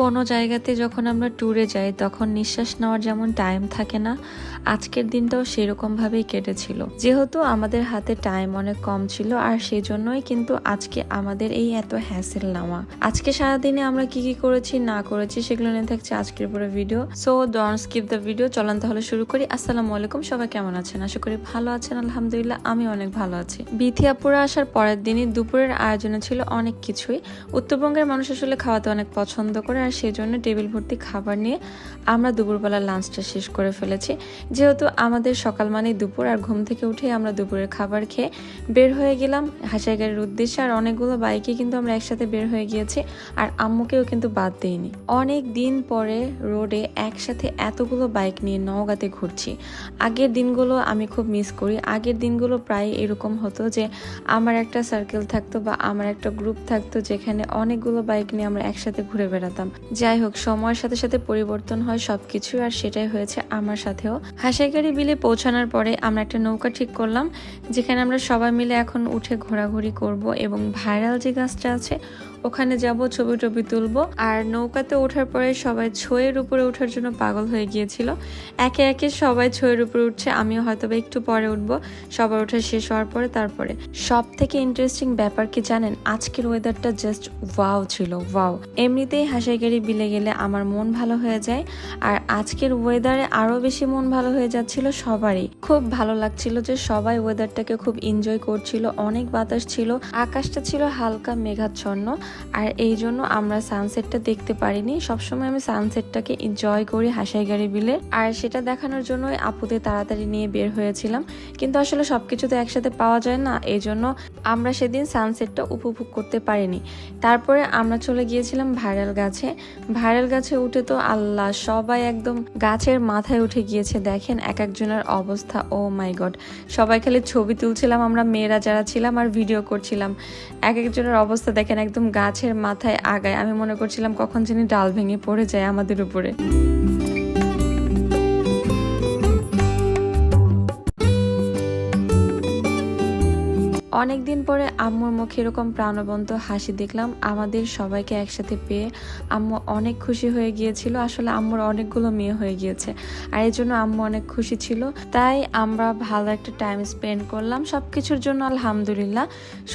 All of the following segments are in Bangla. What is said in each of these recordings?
কোনো জায়গাতে যখন আমরা ট্যুরে যাই, তখন নিঃশ্বাস নেওয়ার যেমন টাইম থাকে না, আজকের দিনটাও সেরকমভাবেই কেটেছিল। যেহেতু আমাদের হাতে টাইম অনেক কম ছিল, আর সেই জন্যই কিন্তু আজকে আমাদের এই এত হ্যাসেল নেওয়া আজকে সারাদিনে আমরা কি কি করেছি, না করেছি, সেগুলো নিয়ে থাকছে আজকের পুরো video so don't skip the video চলান তাহলে শুরু করি। আসসালামু আলাইকুম, সবাই কেমন আছেন? আশা করি ভালো আছেন, আলহামদুলিল্লাহ, আমি অনেক ভালো আছি। বিথিয়াপুরা আসার পরের দিনই দুপুরের আয়োজনে ছিল অনেক কিছুই। উত্তরবঙ্গের মানুষ আসলে খাওয়াতে অনেক পছন্দ করে আর সেই জন্য টেবিল ভর্তি খাবার নিয়ে আমরা দুপুরবেলা লাঞ্চটা শেষ করে ফেলেছি। যেহেতু আমাদের সকাল মানেই দুপুর আর ঘুম থেকে উঠে আমরা দুপুরের খাবার খেয়ে বের হয়ে গেলাম হাসাই গাড়ির উদ্দেশ্যে আর অনেকগুলো বাইকে কিন্তু আমরা একসাথে বের হয়ে গিয়েছি আর আম্মুকেও কিন্তু বাদ দেইনি। অনেক দিন পরে রোডে একসাথে এতগুলো বাইক নিয়ে নওগাঁতে ঘুরছি। আগের দিনগুলো আমি খুব মিস করি। আগের দিনগুলো প্রায় এরকম হতো যে আমার একটা সার্কেল থাকতো বা আমার একটা গ্রুপ থাকতো যেখানে অনেকগুলো বাইক নিয়ে আমরা একসাথে ঘুরে বেড়াতাম। যাই হোক, সময়ের সাথে সাথে পরিবর্তন হয় সব কিছু আর সেটাই হয়েছে আমার সাথেও। হাসাইকারি বিলে পৌঁছানোর পরে আমরা একটা নৌকা ঠিক করলাম, যেখানে আমরা সবাই মিলে এখন উঠে ঘোরাঘুরি করব এবং ভাইরাল যে গাছটা আছে ওখানে যাব, ছবি টবি তুলবো। আর নৌকাতে ওঠার পরে সবাই ছয়ের উপরে ওঠার জন্য পাগল হয়ে গিয়েছিল। একে একে সবাই ছয়ের উপরে উঠছে, আমিও হয়তো বা একটু পরে উঠবো। সবার ওঠা শেষ হওয়ার পরে তারপরে। সব থেকে ইন্টারেস্টিং ব্যাপার কি জানেন? আজকের ওয়েদারটা জাস্ট ওয়াও ছিল ওয়াও এমনিতেই হাসাইগাড়ি বিলে গেলে আমার মন ভালো হয়ে যায়, আর আজকের ওয়েদারে আরও বেশি মন ভালো হয়ে যাচ্ছিল সবারই। খুব ভালো লাগছিল যে সবাই ওয়েদারটাকে খুব এনজয় করছিল, অনেক বাতাস ছিল, আকাশটা ছিল হালকা মেঘাচ্ছন্ন আর এই জন্য আমরা সানসেটটা দেখতে পারিনি। সবসময় আমি সানসেটটাকে এনজয় করি হাসাইগাড়ি বিলে। আর সেটা দেখানোর জন্যই আপুদের তাড়াতাড়ি নিয়ে বের হয়েছিলাম। কিন্তু আসলে সবকিছু তো একসাথে পাওয়া যায় না, এই জন্য আমরা সেদিন সানসেটটা উপভোগ করতে পারিনি। তারপরে আমরা চলে গিয়েছিলাম ভাইরাল গাছে। ভাইরাল গাছে উঠে তো আল্লাহ, সবাই একদম গাছের মাথায় উঠে গিয়েছে, দেখেন এক একজনের অবস্থা, ও মাই গড। সবাই খালি ছবি তুলছিলাম, আমরা মেয়েরা যারা ছিলাম আর ভিডিও করছিলাম। এক একজনের অবস্থা দেখেন একদম গাছের মাথায় আগায়। আমি মনে করছিলাম কখন যিনি ডাল ভেঙে পড়ে যায় আমাদের উপরে। অনেক দিন পরে আম্মুর মুখে এরকম প্রাণবন্ত হাসি দেখলাম, আমাদের সবাইকে একসাথে পেয়ে আম্মু অনেক খুশি হয়ে গিয়েছিল। আসলে আম্মুর অনেকগুলো মেয়ে হয়ে গিয়েছে আর এই জন্য আম্মু অনেক খুশি ছিল। তাই আমরা ভালো একটা টাইম স্পেন্ড করলাম। সব কিছুর জন্য আলহামদুলিল্লাহ।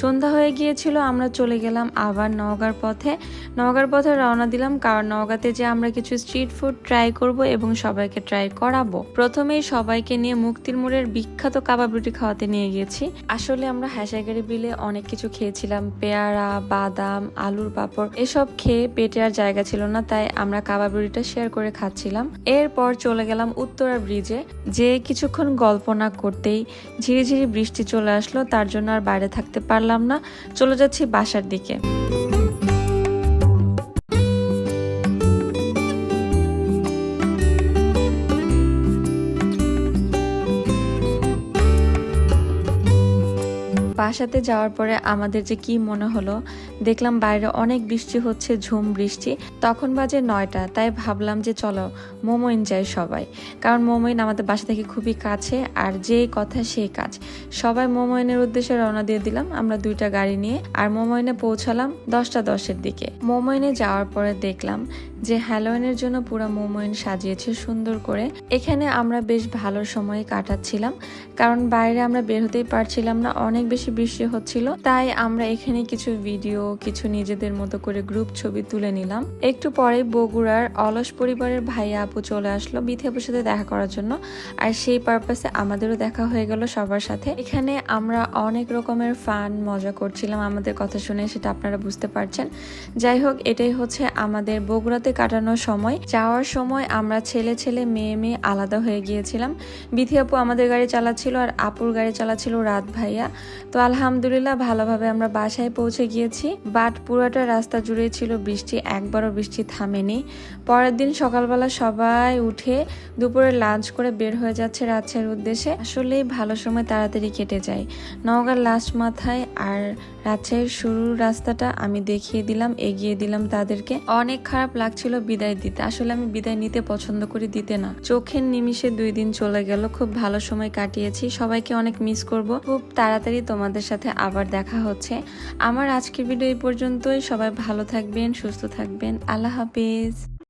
সন্ধ্যা হয়ে গিয়েছিল, আমরা চলে গেলাম আবার নওগাঁর পথে। নওগাঁর পথে রওনা দিলাম কারণ নওগাঁতে যে আমরা কিছু স্ট্রিট ফুড ট্রাই করব এবং সবাইকে ট্রাই করাবো। প্রথমেই সবাইকে নিয়ে মুক্তির মোড়ের বিখ্যাত কাবাব রুটি খাওয়াতে নিয়ে গেছি আসলে আমরা হাসাইগাড়ি বিলে অনেক কিছু খেয়েছিলাম। পেয়ারা, বাদাম, আলুর পাপড়, এসব খেয়ে পেটে আর জায়গা ছিল না, তাই আমরা কাবাবুরিটা শেয়ার করে খাচ্ছিলাম। এরপর চলে গেলাম উত্তরা ব্রিজে যে কিছুক্ষণ গল্প না করতেই ঝিরিঝিরি বৃষ্টি চলে আসলো, তার জন্য আর বাইরে থাকতে পারলাম না। চলে যাচ্ছি বাসার দিকে। বাসাতে যাওয়ার পরে আমাদের যে কি মনে হলো দেখলাম বাইরে অনেক বৃষ্টি হচ্ছে, ঝুম বৃষ্টি। তখন বাজে নয়টা, তাই ভাবলাম যে চলো, মোমোইন যাই সবাই। কারণ মোমোইন আমাদের বাসা থেকে খুবই কাছে, আর যেই কথা সেই কাজ। সবাই মোমোইনের উদ্দেশ্যে রওনা দিয়ে দিলাম, আমরা দুইটা গাড়ি নিয়ে, আর মোমোইনে পৌঁছালাম দশটা দশের দিকে। মোমোইনে যাওয়ার পরে দেখলাম যে হ্যালোইনের জন্য পুরো মোমোইন সাজিয়েছে সুন্দর করে। এখানে আমরা বেশ ভালো সময় কাটাচ্ছিলাম, কারণ বাইরে আমরা বের হতেই পারছিলাম না, অনেক বেশি বৃষ্টি হচ্ছিল। তাই আমরা এখানে কিছু ভিডিও কিছু নিজেদের মতো করে গ্রুপ ছবি তুলে নিলাম। একটু পরে বগুড়ার অলস পরিবারের ভাইয়া আপু চলে আসলো বিথি আপুর সাথে দেখা করার জন্য। আর সেই পারপাসে আমাদেরও দেখা হয়ে গেল সবার সাথে। এখানে আমরা অনেক রকমের ফান মজা করছিলাম। আমাদের কথা শুনে সেটা আপনারা বুঝতে পারছেন। যাই হোক, এটাই হচ্ছে আমাদের বগুড়াতে কাটানোর সময়। যাওয়ার সময় আমরা ছেলে ছেলে, মেয়ে মেয়ে আলাদা হয়ে গিয়েছিলাম। বিথি আপু আমাদের গাড়ি চালাচ্ছিল আর আপুর গাড়ি চালাচ্ছিল রাত ভাইয়া। তো আলহামদুলিল্লাহ ভালোভাবে আমরা বাসায় পৌঁছে গিয়েছি। বাট পুরোটা রাস্তা জুড়ে ছিল বৃষ্টি, একবারও বৃষ্টি থামেনি। পরের দিন সকালবেলা সবাই উঠে দুপুরে লাঞ্চ করে বের হয়ে যাচ্ছে রাজশাহীর উদ্দেশ্যে। আসলেই ভালো সময় তাড়াতাড়ি কেটে যায়। নওগাঁর লাস্ট মাথায় আর রাজশাহীর শুরুর রাস্তাটা আমি দেখিয়ে দিলাম, এগিয়ে দিলাম তাদেরকে। অনেক খারাপ লাগছিল বিদায় দিতে। আসলে আমি বিদায় নিতে পছন্দ করি দিতে না। চোখের নিমিষে দুই দিন চলে গেল। খুব ভালো সময় কাটিয়েছি। সবাইকে অনেক মিস করব। খুব তাড়াতাড়ি তোমাদের সাথে আবার দেখা হচ্ছে। আমার আজকের ভিডিও এই পর্যন্তই। সবাই ভালো থাকবেন, সুস্থ থাকবেন। আল্লাহ হাফিজ।